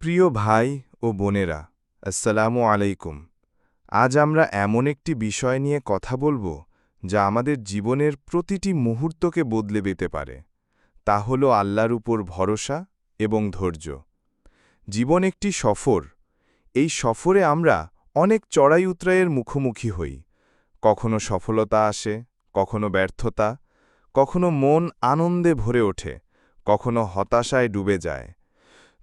প্রিয় ভাই ও বোনেরা, আসসালামু আলাইকুম। আজ আমরা এমন একটি বিষয় নিয়ে কথা বলব যা আমাদের জীবনের প্রতিটি মুহূর্তকে বদলে দিতে পারে। তা হল আল্লাহর উপর ভরসা এবং ধৈর্য। জীবন একটি সফর। এই সফরে আমরা অনেক চড়াই উতরাইয়ের মুখোমুখি হই। কখনো সফলতা আসে, কখনো ব্যর্থতা, কখনো মন আনন্দে ভরে ওঠে, কখনো হতাশায় ডুবে যায়।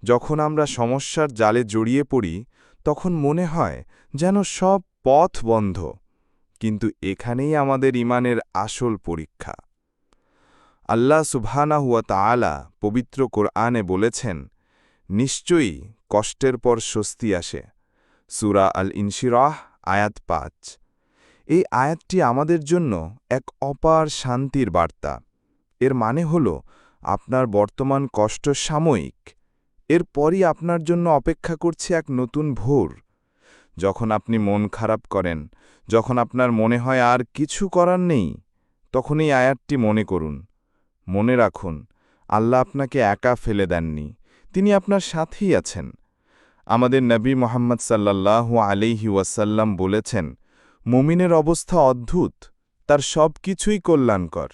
যখন আমরা সমস্যার জালে জড়িয়ে পড়ি, তখন মনে হয় যেন সব পথ বন্ধ, কিন্তু এখানেই আমাদের ইমানের আসল পরীক্ষা। আল্লাহ সুবহানা হুয়া তাআলা পবিত্র কোরআনে বলেছেন, নিশ্চয়ই কষ্টের পর স্বস্তি আসে। সুরা আল ইনশিরাহ আয়াত পাঁচ। এই আয়াতটি আমাদের জন্য এক অপার শান্তির বার্তা। এর মানে হল, আপনার বর্তমান কষ্ট সাময়িক এরপরই আপনার জন্য অপেক্ষা করছে এক নতুন ভোর। যখন আপনি মন খারাপ করেন, যখন আপনার মনে হয় আর কিছু করার নেই, তখন এই আয়াতটি মনে করুন। মনে রাখুন, আল্লাহ আপনাকে একা ফেলে দেননি, তিনি আপনার সাথেই আছেন। আমাদের নবী মোহাম্মদ সাল্লাল্লাহু আলিহি ওয়াসাল্লাম বলেছেন, মুমিনের অবস্থা অদ্ভুত, তার সব কিছুই কল্যাণকর।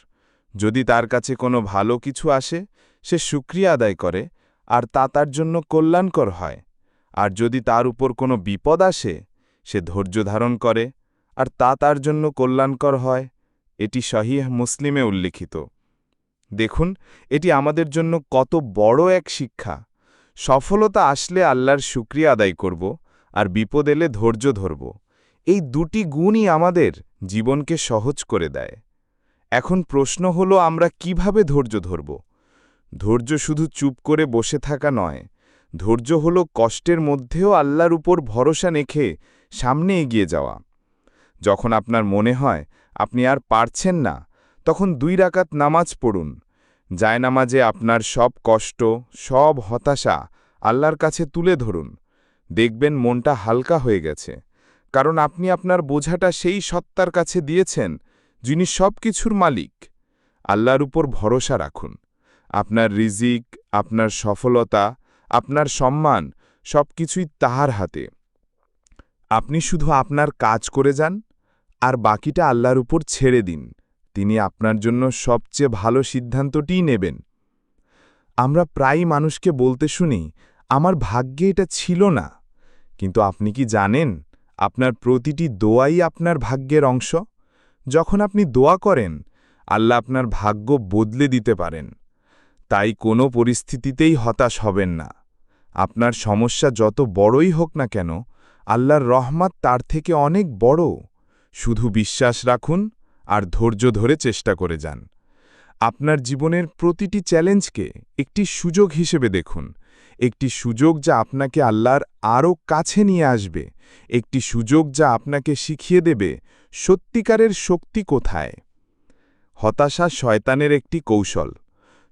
যদি তার কাছে কোনো ভালো কিছু আসে, সে সুক্রিয়া আদায় করে আর তা তার জন্য কল্যাণকর হয়। আর যদি তার উপর কোনো বিপদ আসে, সে ধৈর্য ধারণ করে, আর তা তার জন্য কল্যাণকর হয়, এটি শাহিহ মুসলিমে উল্লিখিত। দেখুন, এটি আমাদের জন্য কত বড় এক শিক্ষা। সফলতা আসলে আল্লাহর শুক্রিয়া আদায় করব আর বিপদ এলে ধৈর্য ধরব। এই দুটি গুণই আমাদের জীবনকে সহজ করে দেয়। এখন প্রশ্ন হল, আমরা কীভাবে ধৈর্য ধরব? ধৈর্য শুধু চুপ করে বসে থাকা নয়, ধৈর্য হল কষ্টের মধ্যেও আল্লাহর উপর ভরসা রেখে সামনে এগিয়ে যাওয়া। যখন আপনার মনে হয় আপনি আর পারছেন না, তখন দুই রাকাত নামাজ পড়ুন। জায়নামাজে আপনার সব কষ্ট, সব হতাশা আল্লাহর কাছে তুলে ধরুন। দেখবেন মনটা হালকা হয়ে গেছে। কারণ আপনি আপনার বোঝাটা সেই সত্তার কাছে দিয়েছেন, যিনি সব কিছুর মালিক। আল্লাহর উপর ভরসা রাখুন। আপনার রিজিক, আপনার সফলতা, আপনার সম্মান সব কিছুই তাহার হাতে। আপনি শুধু আপনার কাজ করে যান আর বাকিটা আল্লাহর উপর ছেড়ে দিন। তিনি আপনার জন্য সবচেয়ে ভালো সিদ্ধান্তটিই নেবেন। আমরা প্রায়ই মানুষকে বলতে শুনি, আমার ভাগ্যে এটা ছিল না। কিন্তু আপনি কি জানেন, আপনার প্রতিটি দোয়াই আপনার ভাগ্যের অংশ? যখন আপনি দোয়া করেন, আল্লাহ আপনার ভাগ্য বদলে দিতে পারেন। তাই কোনো পরিস্থিতিতেই হতাশ হবেন না। আপনার সমস্যা যত বড়ই হোক না কেন, আল্লাহর রহমাত তার থেকে অনেক বড়। শুধু বিশ্বাস রাখুন আর ধৈর্য ধরে চেষ্টা করে যান। আপনার জীবনের প্রতিটি চ্যালেঞ্জকে একটি সুযোগ হিসেবে দেখুন। একটি সুযোগ যা আপনাকে আল্লাহর আরও কাছে নিয়ে আসবে। একটি সুযোগ যা আপনাকে শিখিয়ে দেবে সত্যিকারের শক্তি কোথায়। হতাশা শয়তানের একটি কৌশল।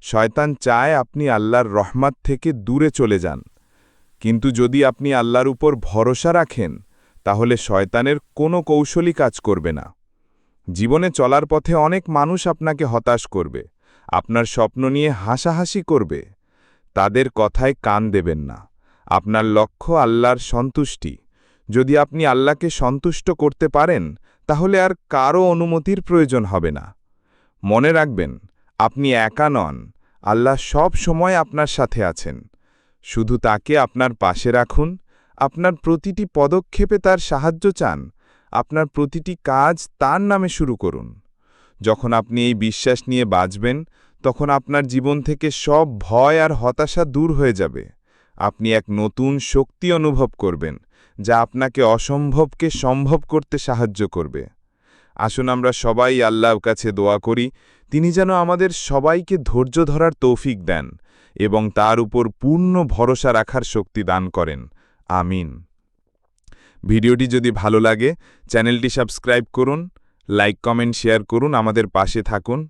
শয়তান চায় আপনি আল্লাহর রহমাত থেকে দূরে চলে যান। কিন্তু যদি আপনি আল্লাহর উপর ভরসা রাখেন, তাহলে শয়তানের কোনো কৌশলই কাজ করবে না। জীবনে চলার পথে অনেক মানুষ আপনাকে হতাশ করবে, আপনার স্বপ্ন নিয়ে হাসাহাসি করবে। তাদের কথায় কান দেবেন না। আপনার লক্ষ্য আল্লাহর সন্তুষ্টি। যদি আপনি আল্লাহকে সন্তুষ্ট করতে পারেন, তাহলে আর কারও অনুমতির প্রয়োজন হবে না। মনে রাখবেন আপনি একা নন, আল্লাহ সব সময় আপনার সাথে আছেন। শুধু তাকে আপনার পাশে রাখুন, আপনার প্রতিটি পদক্ষেপে তার সাহায্য চান, আপনার প্রতিটি কাজ তার নামে শুরু করুন। যখন আপনি এই বিশ্বাস নিয়ে বাঁচবেন, তখন আপনার জীবন থেকে সব ভয় আর হতাশা দূর হয়ে যাবে। আপনি এক নতুন শক্তি অনুভব করবেন, যা আপনাকে অসম্ভবকে সম্ভব করতে সাহায্য করবে। আসুন আমরা সবাই আল্লাহর কাছে দোয়া করি, তিনি যেন আমাদের সবাইকে ধৈর্য ধরার তৌফিক দেন এবং তার উপর পূর্ণ ভরসা রাখার শক্তি দান করেন। আমিন। ভিডিওটি যদি ভালো লাগে, চ্যানেলটি সাবস্ক্রাইব করুন, লাইক, কমেন্ট, শেয়ার করুন, আমাদের পাশে থাকুন।